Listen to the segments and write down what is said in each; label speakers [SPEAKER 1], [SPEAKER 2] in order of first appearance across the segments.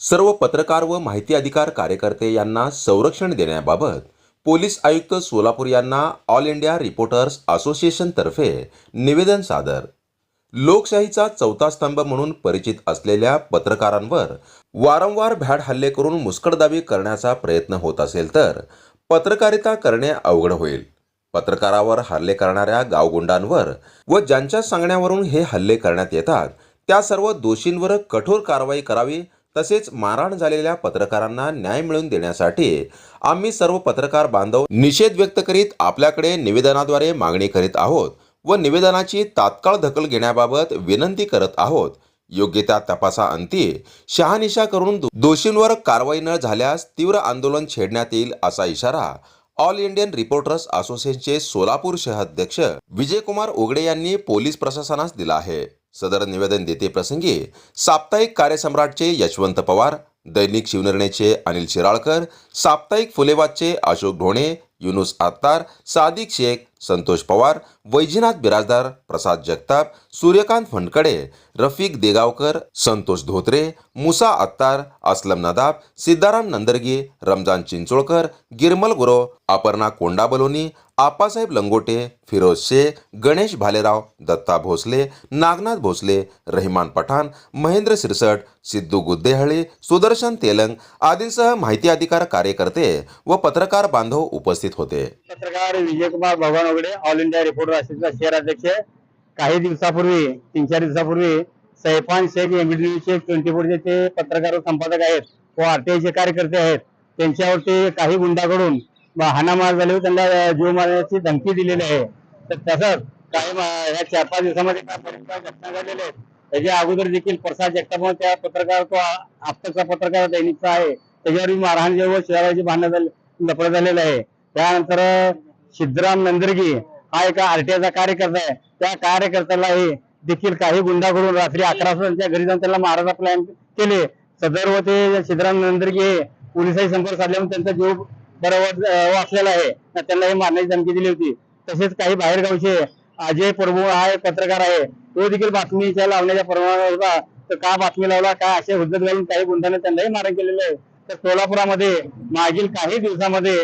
[SPEAKER 1] सर्व पत्रकार व माहिती अधिकार कार्यकर्ते यांना संरक्षण देण्याबाबत पोलीस आयुक्त सोलापूर यांना ऑल इंडिया रिपोर्टर्स असोसिएशनतर्फे निवेदन सादर. लोकशाहीचा चौथा स्तंभ म्हणून परिचित असलेल्या पत्रकारांवर वारंवार भ्याड हल्ले करून मुस्कटदाबी करण्याचा प्रयत्न होत असेल तर पत्रकारिता करणे अवघड होईल. पत्रकारावर हल्ले करणाऱ्या गावगुंडांवर व ज्यांच्या सांगण्यावरून हे हल्ले करण्यात येतात त्या सर्व दोषींवर कठोर कारवाई करावी तसेच मारहाण झालेल्या पत्रकारांना न्याय मिळवून देण्यासाठी आम्ही सर्व पत्रकार बांधव निषेध व्यक्त करीत आपल्याकडे निवेदनाद्वारे मागणी करीत आहोत व निवेदनाची तात्काळ दखल घेण्याबाबत विनंती करत आहोत. योग्य त्या तपासाअंती शहानिशा करून दो- दोषींवर कारवाई न झाल्यास तीव्र आंदोलन छेडण्यात येईल असा इशारा ऑल इंडियन रिपोर्टर्स असोसिएशनचे सोलापूर शहराध्यक्ष विजयकुमार ओगडे यांनी पोलीस प्रशासनास दिला आहे. सदर निवेदन देते प्रसंगी साप्ताहिक कार्यसम्राटचे यशवंत पवार दैनिक शिवनिर्णयचे अनिल शिराळकर साप्ताहिक फुलेवादचे अशोक ढोणे युनुस आत्तार सादिक शेख संतोष पवार वैजनाथ बिराजदार प्रसाद जगताप सूर्यकांत फंडकडे रफिक देगावकर संतोष धोत्रे मुसा अत्तार असलम नदाब सिद्धाराम नंदरगी रमजान चिंचोळकर गिरमल गुरो अपर्णा कोंडाबलोनी आप्पासाहेब लंगोटे फिरोज शेख गणेश भालेराव दत्ता भोसले नागनाथ भोसले रहिमान पठाण महेंद्र सिरसट सिद्धू गुद्देहळे सुदर्शन तेलंग आदींसह माहिती अधिकार कार्यकर्ते व पत्रकार बांधव उपस्थित होते.
[SPEAKER 2] पत्रकार विजयकुमार भगवान ऑल इंडिया रिपोर्टर शहराध्यक्ष काही दिवसापूर्वी तीन चार दिवसापूर्वी सैफान शेख एमबीडीचे ट्वेंटी फोरचे ते पत्रकार व संपादक आहेत व आरटीआयचे कार्यकर्ते आहेत त्यांच्यावरती काही गुंडाकडून ब- हाणामार झाले व त्यांना जीव मारण्याची धमकी दिलेली आहे. तर तसंच काही ह्या चार पाच दिवसामध्ये काय घटना घडलेल्या आहेत त्याच्या अगोदर देखील प्रसाद जगताप त्या पत्रकार तो आ- पत्रकार दैनिकचा आहे त्याच्यावर मारहाण जेव्हा व भांडण झाले झालेलं आहे. त्यानंतर सिद्धराम नंदरगी हा एका आरटीआयचा कार्यकर्ता आहे. त्या कार्यकर्त्यालाही देखील काही गुंडाकडून रात्री अकरा वाजता त्यांच्या घरी जाऊन त्याला मारायचा प्लॅन केले. सदर व ते सिद्धराम नंदरगी पोलिसांशी संपर्क साधल्यामुळे त्यांचा जीव बरोबर वाचलेला आहे. त्यांना हे मारण्याची धमकी दिली होती. तसेच काही बाहेरगावचे अजय प्रभू हा एक पत्रकार आहे. तो देखील बातमीच्या लावण्याच्या प्रमाणावर होता. तर का बातमी लावला? काय असे हुद्दत घालून काही गुंडांनी त्यांनाही मारण केलेलं आहे? तर सोलापुरामध्ये मागील काही दिवसामध्ये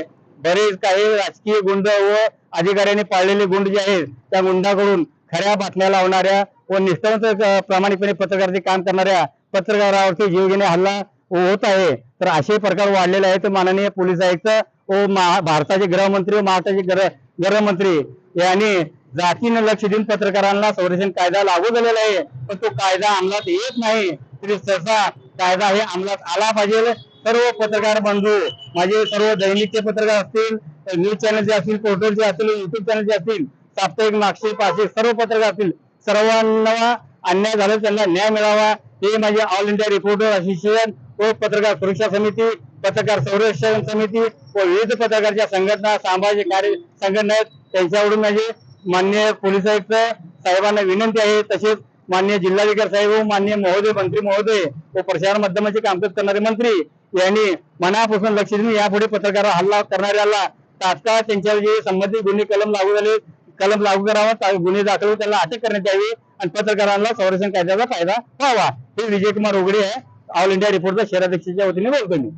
[SPEAKER 2] बरेच काही राजकीय गुंड व अधिकाऱ्यांनी पाळलेले गुंड जे आहेत त्या गुंडाकडून खऱ्या बातम्या लावणाऱ्या व निष्ठावंत प्रामाणिकपणे पत्रकाराचे काम करणाऱ्या पत्रकारावरती जीवघेणे हल्ला होत आहे. तर असे प्रकार वाढलेले आहेत माननीय पोलीस आयुक्त व भारताचे गृहमंत्री व महाराष्ट्राचे गृह गृहमंत्री. यांनी जातीनं लक्ष देऊन पत्रकारांना संरक्षण कायदा लागू झालेला आहे पण तो कायदा अंमलात येत नाही. तरी सहसा कायदा हे अंमलात आला पाहिजे. सर्व पत्रकार बंधू माझे सर्व दैनिकचे पत्रकार असतील न्यूज चॅनलचे असतील पोर्टलचे असतील युट्यूब चॅनलचे असतील साप्ताहिक मागचे पाचशे सर्व पत्रकार असतील सर्वांना अन्याय झाला त्यांना न्याय मिळावा हे माझे ऑल इंडिया रिपोर्टर असोसिएशन व पत्रकार सुरक्षा समिती पत्रकार संरक्षण समिती व विविध पत्रकारच्या संघटना सामाजिक कार्य संघटना आहेत त्यांच्याकडून माझे मान्य पोलीस आयुक्त साहेबांना विनंती आहे. तसेच मान्य जिल्हाधिकारी साहेब व मान्य महोदय मंत्री महोदय व प्रसार माध्यमाचे कामकाज करणारे मंत्री यांनी मनापासून लक्ष देऊन यापुढे पत्रकार हल्ला करणाऱ्याला तात्काळ त्यांच्यावर जे संबंधित गुन्हे कलम लागू झाले. कलम लागू करावा गुन्हे दाखल होऊन त्यांना अटक करण्यात यावी आणि पत्रकारांना संरक्षण कायद्याचा फायदा व्हावा. हे विजयकुमार उघडे आहे. ऑल इंडिया रिपोर्टचा शहराध्यक्षाच्या वतीने बोलतो मी.